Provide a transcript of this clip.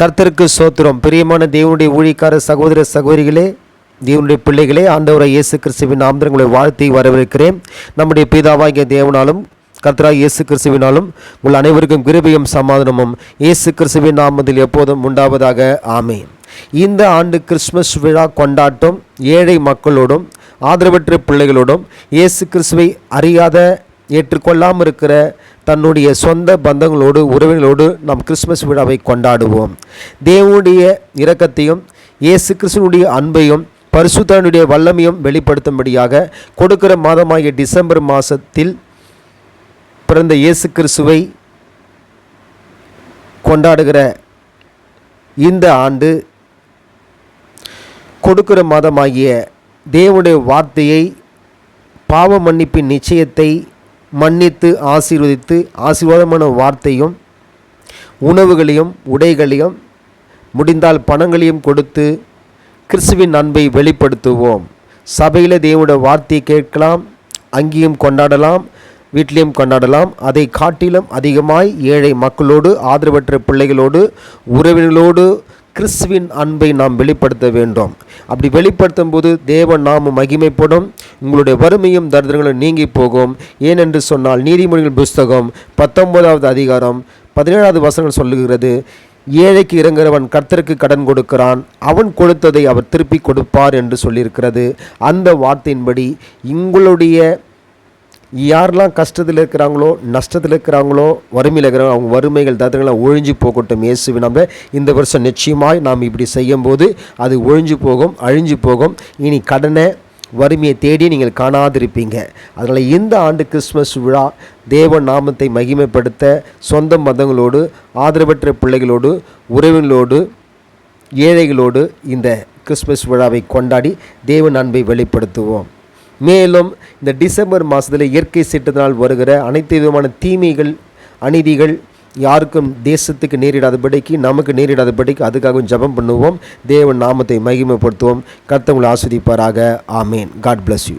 கர்த்தருக்கு சோத்திரம். பிரியமான தேவனுடைய ஊழிக்கார சகோதர சகோதரிகளே தேவனுடைய பிள்ளைகளே ஆண்டவரை இயேசு கிறிஸ்துவின் ஆந்திரங்களை வாழ்த்தி வரவேற்கிறேன். நம்முடைய பிதாவாகிய தேவனாலும் கர்த்தராக இயேசு கிறிஸ்துவினாலும் உங்கள் அனைவருக்கும் கிருபையும் சமாதானமும் இயேசு கிறிஸ்துவின் நாமத்தில் எப்போதும் உண்டாவதாக. ஆமே இந்த ஆண்டு கிறிஸ்மஸ் விழா கொண்டாட்டம் ஏழை மக்களோடும் ஆதரவற்ற பிள்ளைகளோடும் இயேசு கிறிஸ்துவை அறியாத ஏற்றுக்கொள்ளாமல் இருக்கிற தன்னுடைய சொந்த பந்தங்களோடு உறவினர்களோடு நாம் கிறிஸ்மஸ் விழாவை கொண்டாடுவோம். தேவனுடைய இரக்கத்தையும் இயேசு கிறிஸ்துவனுடைய அன்பையும் பரிசுத்தனுடைய வல்லமையும் வெளிப்படுத்தும்படியாக கொடுக்கிற மாதமாகிய டிசம்பர் மாதத்தில் பிறந்த இயேசு கிறிஸ்துவை கொண்டாடுகிற இந்த ஆண்டு கொடுக்கிற மாதமாகிய தேவனுடைய வார்த்தையை பாவ மன்னிப்பின் நிச்சயத்தை மன்னித்து ஆசீர்வதித்து ஆசீர்வாதமான வார்த்தையும் உணவுகளையும் உடைகளையும் முடிந்தால் பணங்களையும் கொடுத்து கிறிஸ்துவின் அன்பை வெளிப்படுத்துவோம். சபையில் தேவனுடைய வார்த்தையை கேட்கலாம் அங்கேயும் கொண்டாடலாம் வீட்டிலையும் கொண்டாடலாம். அதை காட்டிலும் அதிகமாய் ஏழை மக்களோடு ஆதரவற்ற பிள்ளைகளோடு உறவினர்களோடு கிறிஸ்துவின் அன்பை நாம் வெளிப்படுத்த வேண்டும். அப்படி வெளிப்படுத்தும் போது தேவன் நாம மகிமைப்படும். உங்களுடைய வறுமையும் தரித்திரங்களும் நீங்கி போகும். ஏனென்று சொன்னால் நீதிமொழிகள் புஸ்தகம் பத்தொன்பதாவது அதிகாரம் பதினேழாவது வசனங்கள் சொல்லுகிறது ஏழைக்கு இறங்குறவன் கர்த்தருக்கு கடன் கொடுக்கிறான். அவன் கொடுத்ததை அவர் திருப்பி கொடுப்பார் என்று சொல்லியிருக்கிறது. அந்த வார்த்தையின்படி உங்களுடைய யாரெல்லாம் கஷ்டத்தில் இருக்கிறாங்களோ நஷ்டத்தில் இருக்கிறாங்களோ வறுமையில் இருக்கிறாங்க அவங்க வறுமைகள் தத்துகளை ஒழிஞ்சு போகட்டும். இயேசுவின் நம்ம இந்த வருஷம் நிச்சயமாய் நாம் இப்படி செய்யும்போது அது ஒழிஞ்சு போகும் அழிஞ்சு போகும். இனி கடனை வறுமையை தேடி நீங்கள் காணாதிருப்பீங்க. அதனால் இந்த ஆண்டு கிறிஸ்மஸ் விழா தேவ நாமத்தை மகிமைப்படுத்த சொந்த மதங்களோடு ஆதரவற்ற பிள்ளைகளோடு உறவினர்களோடு ஏழைகளோடு இந்த கிறிஸ்மஸ் விழாவை கொண்டாடி தேவ அன்பை வெளிப்படுத்துவோம். மேலும் இந்த டிசம்பர் மாதத்தில் இயற்கை சீற்றத்தினால் வருகிற அனைத்து விதமான தீமைகள் அநீதிகள் யாருக்கும் தேசத்துக்கு நேரிடாதபடிக்கு நமக்கு நேரிடாதபடிக்கு அதுக்காகவும் ஜெபம் பண்ணுவோம். தேவன் நாமத்தை மகிமைப்படுத்துவோம். கர்த்தவங்களை ஆஸ்வதிப்பாராக. ஆமேன். God bless you